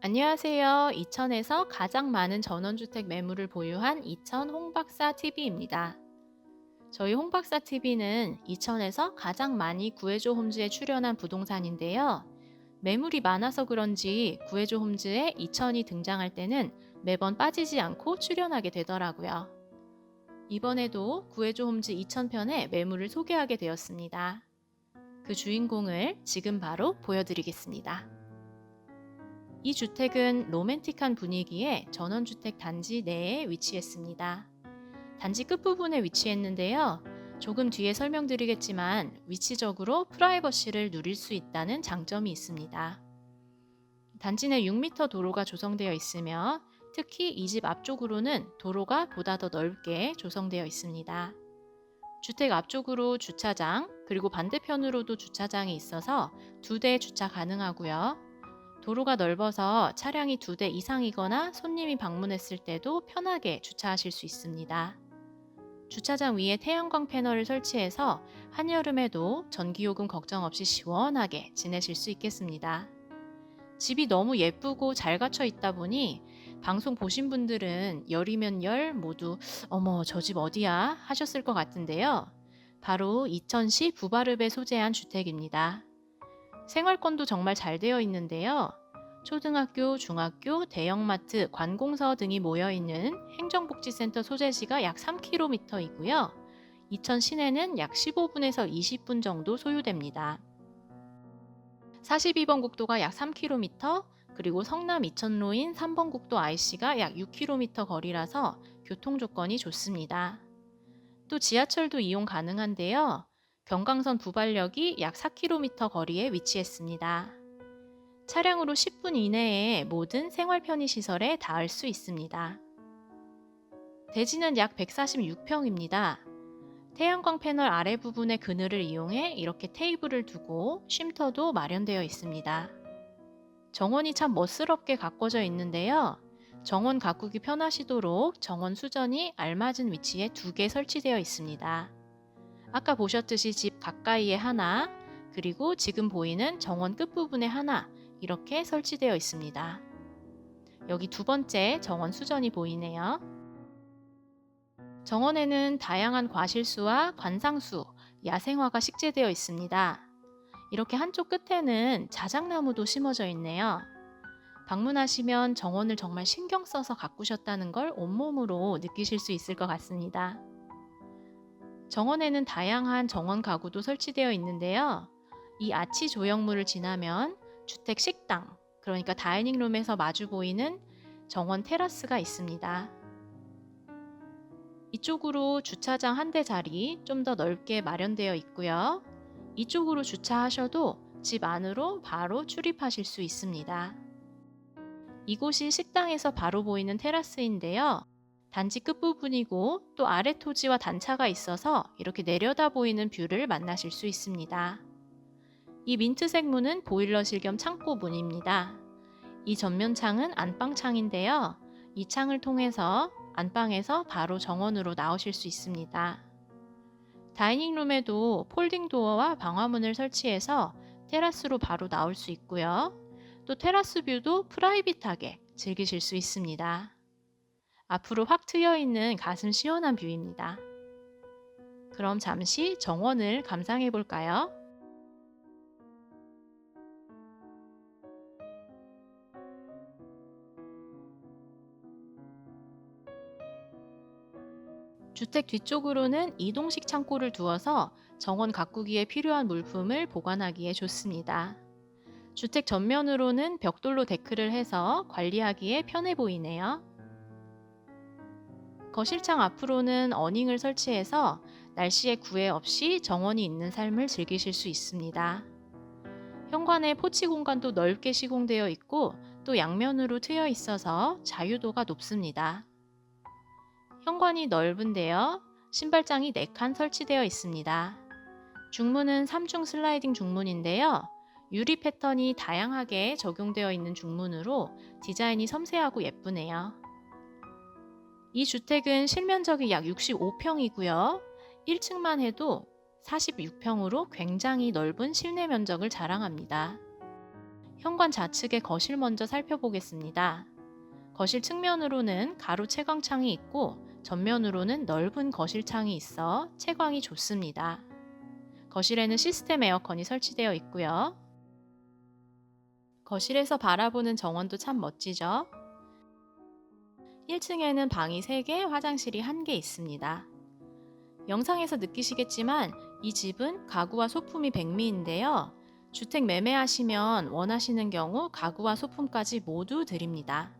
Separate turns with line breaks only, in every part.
안녕하세요. 이천에서 가장 많은 전원주택 매물을 보유한 이천 홍박사 TV입니다. 저희 홍박사 TV는 이천에서 가장 많이 구해줘 홈즈에 출연한 부동산인데요. 매물이 많아서 그런지 구해줘 홈즈에 이천이 등장할 때는 매번 빠지지 않고 출연하게 되더라고요. 이번에도 구해줘 홈즈 2000편의 매물을 소개하게 되었습니다. 그 주인공을 지금 바로 보여드리겠습니다. 이 주택은 로맨틱한 분위기의 전원주택 단지 내에 위치했습니다. 단지 끝부분에 위치했는데요. 조금 뒤에 설명드리겠지만 위치적으로 프라이버시를 누릴 수 있다는 장점이 있습니다. 단지 내 6m 도로가 조성되어 있으며 특히 이 집 앞쪽으로는 도로가 보다 더 넓게 조성되어 있습니다. 주택 앞쪽으로 주차장, 그리고 반대편으로도 주차장이 있어서 두 대 주차 가능하고요. 도로가 넓어서 차량이 두 대 이상이거나 손님이 방문했을 때도 편하게 주차하실 수 있습니다. 주차장 위에 태양광 패널을 설치해서 한여름에도 전기요금 걱정 없이 시원하게 지내실 수 있겠습니다. 집이 너무 예쁘고 잘 갖춰 있다 보니 방송 보신 분들은 열이면 열 모두 어머 저 집 어디야 하셨을 것 같은데요. 바로 이천시 부바르베 소재한 주택입니다. 생활권도 정말 잘 되어 있는데요. 초등학교, 중학교, 대형마트, 관공서 등이 모여 있는 행정복지센터 소재지가 약 3km이고요. 이천 시내는 약 15분에서 20분 정도 소요됩니다. 42번 국도가 약 3km, 그리고 성남 이천로인 3번 국도 IC가 약 6km 거리라서 교통 조건이 좋습니다. 또 지하철도 이용 가능한데요. 경강선 부발역이 약 4km 거리에 위치했습니다. 차량으로 10분 이내에 모든 생활 편의 시설에 닿을 수 있습니다. 대지는 약 146평입니다. 태양광 패널 아래 부분의 그늘을 이용해 이렇게 테이블을 두고 쉼터도 마련되어 있습니다. 정원이 참 멋스럽게 가꿔져 있는데요. 정원 가꾸기 편하시도록 정원 수전이 알맞은 위치에 두 개 설치되어 있습니다. 아까 보셨듯이 집 가까이에 하나, 그리고 지금 보이는 정원 끝부분에 하나 이렇게 설치되어 있습니다. 여기 두 번째 정원 수전이 보이네요. 정원에는 다양한 과실수와 관상수, 야생화가 식재되어 있습니다. 이렇게 한쪽 끝에는 자작나무도 심어져 있네요. 방문하시면 정원을 정말 신경 써서 가꾸셨다는 걸 온몸으로 느끼실 수 있을 것 같습니다. 정원에는 다양한 정원 가구도 설치되어 있는데요. 이 아치 조형물을 지나면 주택 식당, 그러니까 다이닝룸에서 마주 보이는 정원 테라스가 있습니다. 이쪽으로 주차장 한 대 자리 좀 더 넓게 마련되어 있고요. 이쪽으로 주차하셔도 집 안으로 바로 출입하실 수 있습니다. 이곳이 식당에서 바로 보이는 테라스인데요. 단지 끝부분이고 또 아래 토지와 단차가 있어서 이렇게 내려다 보이는 뷰를 만나실 수 있습니다. 이 민트색 문은 보일러실 겸 창고 문입니다. 이 전면 창은 안방 창인데요. 이 창을 통해서 안방에서 바로 정원으로 나오실 수 있습니다. 다이닝룸에도 폴딩 도어와 방화문을 설치해서 테라스로 바로 나올 수 있고요. 또 테라스 뷰도 프라이빗하게 즐기실 수 있습니다. 앞으로 확 트여 있는 가슴 시원한 뷰입니다. 그럼 잠시 정원을 감상해 볼까요? 주택 뒤쪽으로는 이동식 창고를 두어서 정원 가꾸기에 필요한 물품을 보관하기에 좋습니다. 주택 전면으로는 벽돌로 데크를 해서 관리하기에 편해 보이네요. 거실창 앞으로는 어닝을 설치해서 날씨에 구애 없이 정원이 있는 삶을 즐기실 수 있습니다. 현관에 포치 공간도 넓게 시공되어 있고 또 양면으로 트여 있어서 자유도가 높습니다. 현관이 넓은데요. 신발장이 4칸 설치되어 있습니다. 중문은 3중 슬라이딩 중문인데요. 유리 패턴이 다양하게 적용되어 있는 중문으로 디자인이 섬세하고 예쁘네요. 이 주택은 실면적이 약 65평이고요. 1층만 해도 46평으로 굉장히 넓은 실내 면적을 자랑합니다. 현관 좌측의 거실 먼저 살펴보겠습니다. 거실 측면으로는 가로 채광창이 있고 전면으로는 넓은 거실 창이 있어 채광이 좋습니다. 거실에는 시스템 에어컨이 설치되어 있고요. 거실에서 바라보는 정원도 참 멋지죠? 1층에는 방이 3개, 화장실이 1개 있습니다. 영상에서 느끼시겠지만 이 집은 가구와 소품이 백미인데요. 주택 매매하시면 원하시는 경우 가구와 소품까지 모두 드립니다.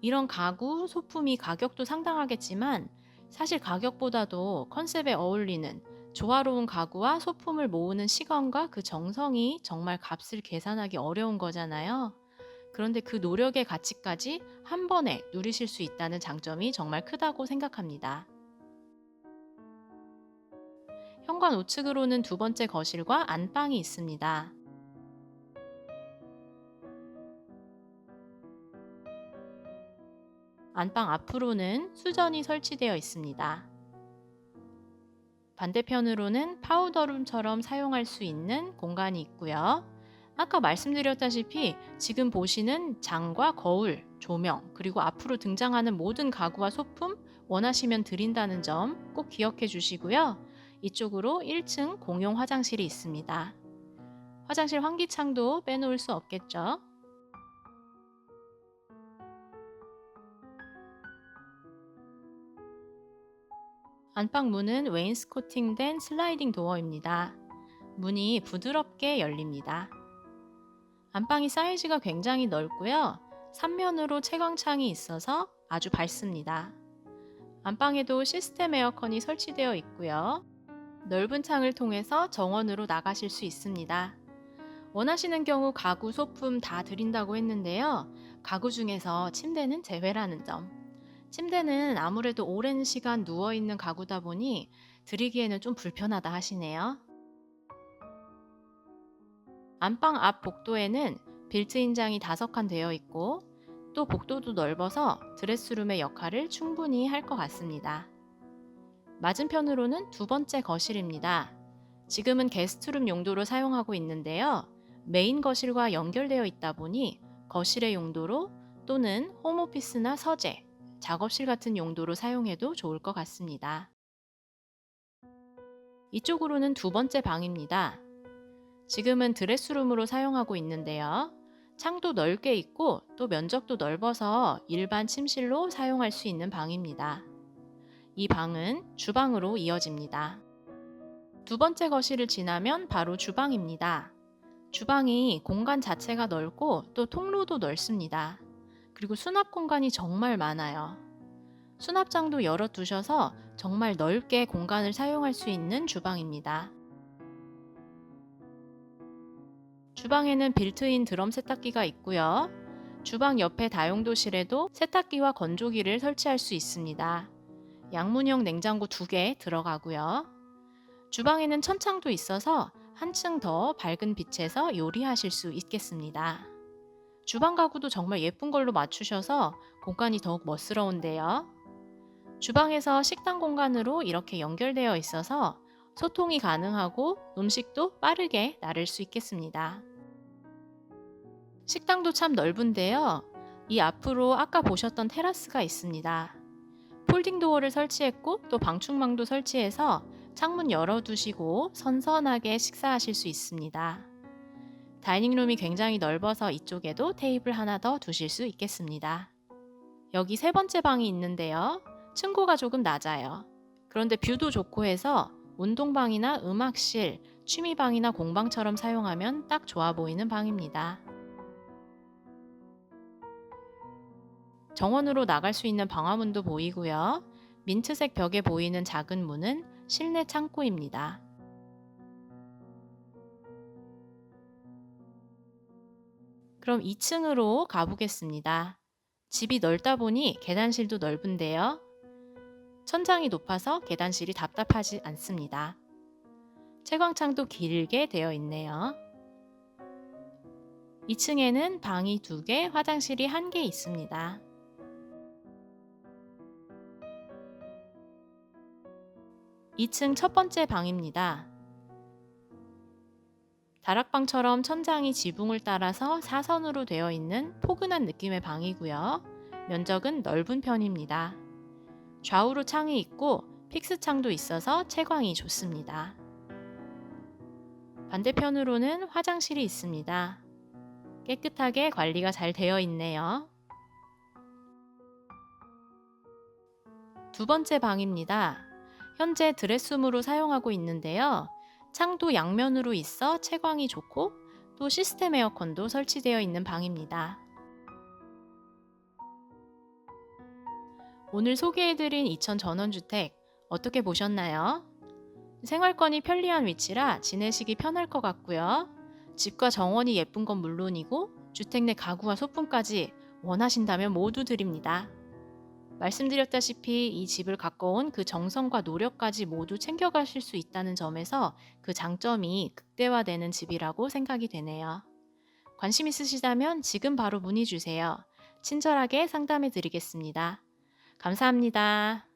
이런 가구, 소품이 가격도 상당하겠지만 사실 가격보다도 컨셉에 어울리는 조화로운 가구와 소품을 모으는 시간과 그 정성이 정말 값을 계산하기 어려운 거잖아요. 그런데 그 노력의 가치까지 한 번에 누리실 수 있다는 장점이 정말 크다고 생각합니다. 현관 우측으로는 두 번째 거실과 안방이 있습니다. 안방 앞으로는 수전이 설치되어 있습니다. 반대편으로는 파우더룸처럼 사용할 수 있는 공간이 있고요. 아까 말씀드렸다시피 지금 보시는 장과 거울, 조명, 그리고 앞으로 등장하는 모든 가구와 소품 원하시면 드린다는 점 꼭 기억해 주시고요. 이쪽으로 1층 공용 화장실이 있습니다. 화장실 환기창도 빼놓을 수 없겠죠. 안방 문은 웨인스코팅된 슬라이딩 도어입니다. 문이 부드럽게 열립니다. 안방이 사이즈가 굉장히 넓고요. 3면으로 채광창이 있어서 아주 밝습니다. 안방에도 시스템 에어컨이 설치되어 있고요. 넓은 창을 통해서 정원으로 나가실 수 있습니다. 원하시는 경우 가구, 소품 다 드린다고 했는데요. 가구 중에서 침대는 제외라는 점. 침대는 아무래도 오랜 시간 누워있는 가구다 보니 드리기에는 좀 불편하다 하시네요. 안방 앞 복도에는 빌트인장이 다섯 칸 되어 있고 또 복도도 넓어서 드레스룸의 역할을 충분히 할 것 같습니다. 맞은편으로는 두 번째 거실입니다. 지금은 게스트룸 용도로 사용하고 있는데요. 메인 거실과 연결되어 있다 보니 거실의 용도로 또는 홈오피스나 서재, 작업실 같은 용도로 사용해도 좋을 것 같습니다. 이쪽으로는 두 번째 방입니다. 지금은 드레스룸으로 사용하고 있는데요. 창도 넓게 있고 또 면적도 넓어서 일반 침실로 사용할 수 있는 방입니다. 이 방은 주방으로 이어집니다. 두 번째 거실을 지나면 바로 주방입니다. 주방이 공간 자체가 넓고 또 통로도 넓습니다. 그리고 수납 공간이 정말 많아요. 수납장도 열어 두셔서 정말 넓게 공간을 사용할 수 있는 주방입니다. 주방에는 빌트인 드럼 세탁기가 있고요. 주방 옆에 다용도실에도 세탁기와 건조기를 설치할 수 있습니다. 양문형 냉장고 두 개 들어가고요. 주방에는 천창도 있어서 한층 더 밝은 빛에서 요리하실 수 있겠습니다. 주방 가구도 정말 예쁜 걸로 맞추셔서 공간이 더욱 멋스러운데요. 주방에서 식당 공간으로 이렇게 연결되어 있어서 소통이 가능하고 음식도 빠르게 나를 수 있겠습니다. 식당도 참 넓은데요. 이 앞으로 아까 보셨던 테라스가 있습니다. 폴딩 도어를 설치했고 또 방충망도 설치해서 창문 열어두시고 선선하게 식사하실 수 있습니다. 다이닝룸이 굉장히 넓어서 이쪽에도 테이블 하나 더 두실 수 있겠습니다. 여기 세 번째 방이 있는데요. 층고가 조금 낮아요. 그런데 뷰도 좋고 해서 운동방이나 음악실, 취미방이나 공방처럼 사용하면 딱 좋아 보이는 방입니다. 정원으로 나갈 수 있는 방화문도 보이고요. 민트색 벽에 보이는 작은 문은 실내 창고입니다. 그럼 2층으로 가보겠습니다. 집이 넓다 보니 계단실도 넓은데요. 천장이 높아서 계단실이 답답하지 않습니다. 채광창도 길게 되어 있네요. 2층에는 방이 2개, 화장실이 1개 있습니다. 2층 첫 번째 방입니다. 다락방처럼 천장이 지붕을 따라서 사선으로 되어 있는 포근한 느낌의 방이고요. 면적은 넓은 편입니다. 좌우로 창이 있고 픽스 창도 있어서 채광이 좋습니다. 반대편으로는 화장실이 있습니다. 깨끗하게 관리가 잘 되어 있네요. 두 번째 방입니다. 현재 드레스룸으로 사용하고 있는데요. 창도 양면으로 있어 채광이 좋고 또 시스템 에어컨도 설치되어 있는 방입니다. 오늘 소개해드린 이천 전원주택 어떻게 보셨나요? 생활권이 편리한 위치라 지내시기 편할 것 같고요. 집과 정원이 예쁜 건 물론이고 주택 내 가구와 소품까지 원하신다면 모두 드립니다. 말씀드렸다시피 이 집을 가꿔온 그 정성과 노력까지 모두 챙겨가실 수 있다는 점에서 그 장점이 극대화되는 집이라고 생각이 되네요. 관심 있으시다면 지금 바로 문의 주세요. 친절하게 상담해 드리겠습니다. 감사합니다.